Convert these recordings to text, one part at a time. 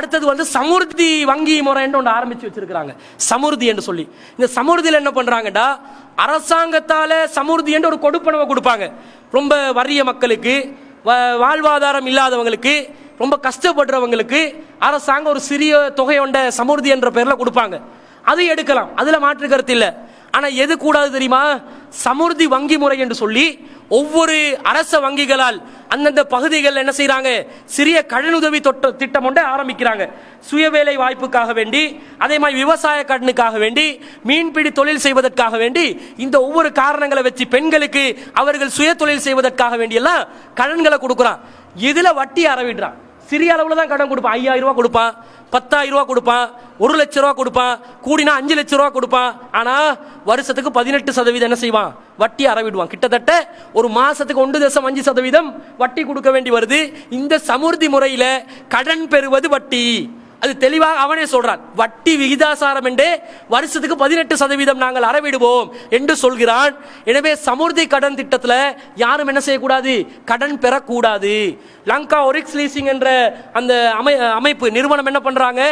அடுத்தது வந்து சமுர்த்தி வங்கி முறைன்னு ஒன்று ஆரம்பித்து வச்சிருக்கிறாங்க. சமுர்த்தி என்று சொல்லி. இந்த சமுர்த்தியில் என்ன பண்ணுறாங்கடா அரசாங்கத்தால் சமுர்த்தி என்று ஒரு கொடுப்பனவை கொடுப்பாங்க. ரொம்ப வறிய மக்களுக்கு வ- வாழ்வாதாரம் இல்லாதவங்களுக்கு ரொம்ப கஷ்டப்படுறவங்களுக்கு அரசாங்கம் ஒரு சிறிய தொகை கொண்ட சமுர்த்தி என்ற பேரில் கொடுப்பாங்க. அது எடுக்கலாம். அதில் மாற்று கருத்து இல்லை. ஆனால் எது கூடாது தெரியுமா? சமுர்தி வங்கி முறை என்று சொல்லி ஒவ்வொரு அரச வங்கிகளால் அந்தந்த பகுதிகள் என்ன செய்கிறாங்க சிறிய கடனுதவி தொட்ட திட்டம் ஒன்றை ஆரம்பிக்கிறாங்க. சுயவேலை வாய்ப்புக்காக வேண்டி அதே மாதிரி விவசாய கடனுக்காக வேண்டி மீன்பிடி தொழில் செய்வதற்காக வேண்டி இந்த ஒவ்வொரு காரணங்களை வச்சு பெண்களுக்கு அவர்கள் சுய தொழில் செய்வதற்காக வேண்டியெல்லாம் கடன்களை கொடுக்குறான். இதுல வட்டி அறவிடுறான்? சிறிய அளவில் தான் கடன் கொடுப்பான். ஐயாயிரம் ரூபா கொடுப்பான். பத்தாயிரம் ரூபா கொடுப்பான். ஒரு லட்ச ரூபா கொடுப்பான். கூடினா அஞ்சு லட்ச ரூபா கொடுப்பான். ஆனால் வருஷத்துக்கு பதினெட்டு சதவீதம் என்ன செய்வான்? வட்டி அறவிடுவான். கிட்டத்தட்ட ஒரு மாசத்துக்கு ஒன்று தசம் அஞ்சு சதவீதம் வட்டி கொடுக்க வேண்டி வருது. இந்த சமுர்த்தி முறையில் கடன் பெறுவது வட்டி. அது தெளிவாக அவனே சொல்றான். வட்டி விகிதாசாரம் என்றே வருஷத்துக்கு பதினெட்டு சதவீதம் நாங்கள் அறவிடுவோம் என்று சொல்கிறான். எனவே சமுர்தி கடன் திட்டத்தில் யாரும் என்ன செய்யக்கூடாது? கடன் பெறக்கூடாது. லங்கா ஒரிக்ஸ் லீசிங் என்ற அந்த அமை அமைப்பு நிறுவனம் என்ன பண்ணுறாங்க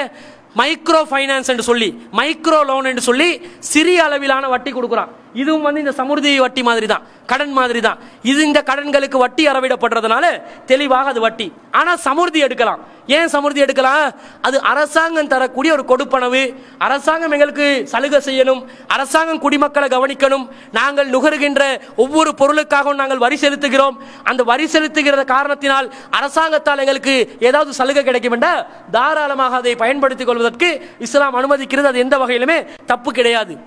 மைக்ரோ ஃபைனான்ஸ் என்று சொல்லி மைக்ரோ லோன் என்று சொல்லி சிறிய அளவிலான வட்டி கொடுக்குறான். இதுவும் வந்து இந்த சமுர்தி வட்டி மாதிரி தான் கடன் மாதிரி தான் இது இந்த கடன்களுக்கு வட்டி அறவிடப்படுறதுனால தெளிவாக அது வட்டி. ஆனால் சமுர்தி எடுக்கலாம். ஏன் சமுர்தி எடுக்கலாம்? அது அரசாங்கம் தரக்கூடிய ஒரு கொடுப்பனவு. அரசாங்கம் எங்களுக்கு சலுகை செய்யணும். அரசாங்கம் குடிமக்களை கவனிக்கணும். நாங்கள் நுகருகின்ற ஒவ்வொரு பொருளுக்காகவும் நாங்கள் வரி செலுத்துகிறோம். அந்த வரி செலுத்துகிற காரணத்தினால் அரசாங்கத்தால் எங்களுக்கு ஏதாவது சலுகை கிடைக்கும் என்றால் தாராளமாக அதை பயன்படுத்திக் கொள்வதற்கு இஸ்லாம் அனுமதிக்கிறது. அது எந்த வகையிலுமே தப்பு கிடையாது.